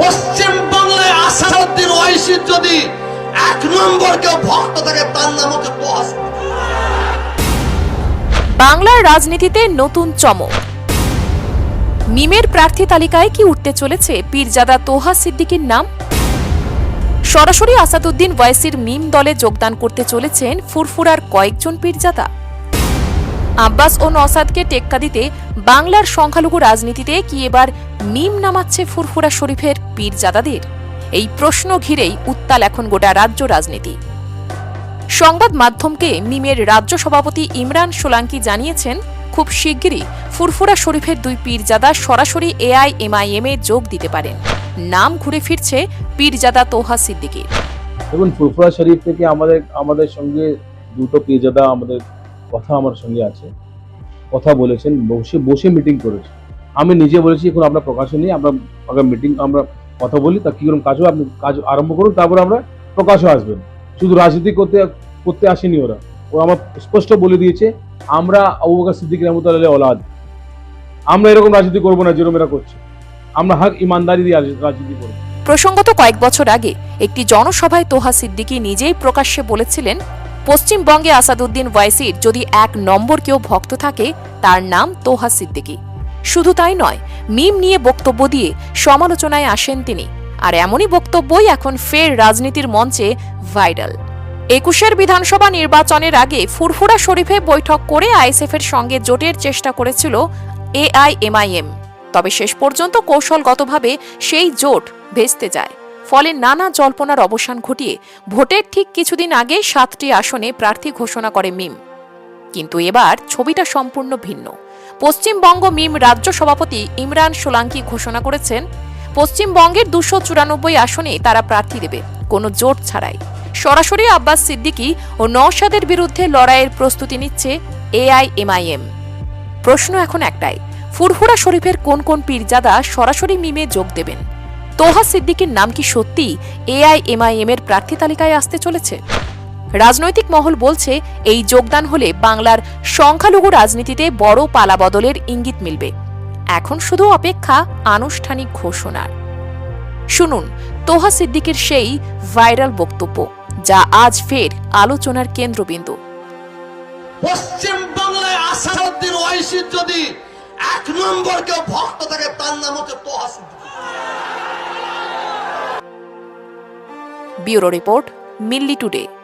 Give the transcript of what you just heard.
পশ্চিম বাংলায় আসাদুদ্দিন ওয়াইসির যদি এক নম্বর কেউ ভক্ত থাকে, তার নাম হচ্ছে বাংলার রাজনীতিতে নতুন চমক। মিমের প্রার্থী তালিকায় কি উঠতে চলেছে? পীরজাদা তোহা সিদ্দিকীর নাম? সরাসরি আসাদুদ্দিন ওয়াইসির মিম দলে যোগদান করতে চলেছেন ফুরফুরার কয়েকজন পীরজাদা। আব্বাস ও নসাদকে টেক্কা দিতে বাংলার সংখ্যালঘু রাজনীতিতে কি এবার মিম নামাচ্ছে ফুরফুরা শরীফের পীরজাদাদের এই প্রশ্ন ঘিরেই উত্তাল এখন গোটা রাজ্য রাজনীতি। সংবাদ মাধ্যমকে মিমের রাজ্য সভাপতি ইমরান সোলাঙ্কি জানিয়েছেন, খুব শিগগিরই ফুরফুরা শরীফের দুই পীরজাদা সরাসরি এআইএমআইএম এ যোগ দিতে পারেন। নাম ঘুরে ফিরছে পীরজাদা তোহা সিদ্দিকীর। দেখুন, ফুরফুরা শরীফ থেকে আমাদের আমাদের সঙ্গে দুটো পেজাদা আমাদের কথা আমার সঙ্গে আছে, কথা বলেছেন, বসে বসে মিটিং করেছে আমি নিজে বলেছি, এখন আমরা প্রকাশন নিয়ে আমরা আগে মিটিং আমরা কথা বলি, তা কীরকম কাজও আপনি কাজ আরম্ভ করুন, তারপরে আমরা প্রকাশও আসবেন। শুধু রাজনীতি করতে করতে আসেনি ওরা। ও আমার স্পষ্ট বলে দিয়েছে, আমরা বকর সিদ্দিক রহমতুল্লাহ ওলাদ আমরা এরকম রাজনীতি করব না, যেরকম এরা করছে। আমরা হক ইমানদারি দিয়ে রাজ- রাজনীতি করব। প্রসঙ্গত কয়েক বছর আগে একটি জনসভায় তোহা সিদ্দিকী নিজেই প্রকাশ্যে বলেছিলেন পশ্চিমবঙ্গে আসাদুদ্দিন ওয়াইসির যদি এক নম্বর কেউ ভক্ত থাকে, তার নাম তোহা সিদ্দিকী। শুধু তাই নয়, মিম নিয়ে বক্তব্য দিয়ে সমালোচনায় আসেন তিনি। আর এমনই বক্তব্যই এখন ফের রাজনীতির মঞ্চে ভাইরাল। একুশের বিধানসভা নির্বাচনের আগে ফুরফুরা শরীফে বৈঠক করে আইএসএফ এর সঙ্গে জোটের চেষ্টা করেছিল এআইএমআইএম। তবে শেষ পর্যন্ত কৌশলগতভাবে সেই জোট ভেস্তে যায়। ফলে নানা জল্পনার অবসান ঘটিয়ে ভোটের ঠিক কিছুদিন আগে সাতটি আসনে প্রার্থী ঘোষণা করে মিম। কিন্তু এবার ছবিটা সম্পূর্ণ ভিন্ন। পশ্চিমবঙ্গ মিম রাজ্য সভাপতি ইমরান সোলাঙ্কি ঘোষণা করেছেন, পশ্চিমবঙ্গের দুশো চুরানব্বই আসনে তারা প্রার্থী দেবে, কোনো জোট ছাড়াই। সরাসরি আব্বাস সিদ্দিকী ও নওশাদের বিরুদ্ধে লড়াইয়ের প্রস্তুতি নিচ্ছে এআইএমআইএম। প্রশ্ন এখন একটাই, ফুরফুরা শরীফের কোন কোন পীরজাদা সরাসরি মিমে যোগ দেবেন? তোহা সিদ্দিকীর নাম কি সত্যি? এআইএমআইএম এর প্রার্থী তালিকায় আসতে চলেছে? রাজনৈতিক মহল বলছে, এই যোগদান হলে বাংলার সংখ্যালঘু রাজনীতিতে বড় পালাবদলের ইঙ্গিত মিলবে। এখন শুধু অপেক্ষা আনুষ্ঠানিক ঘোষণার। শুনুন, তোহা সিদ্দিকের সেই ভাইরাল বক্তব্য, যা আজ ফের আলোচনার কেন্দ্রবিন্দু। পশ্চিম বাংলায় আসাদুদ্দিন ওয়াইসির যদি এক নম্বর কেউ ভক্ত থাকে, তার নাম হচ্ছে Toha Siddiqui. Bureau report Milli today.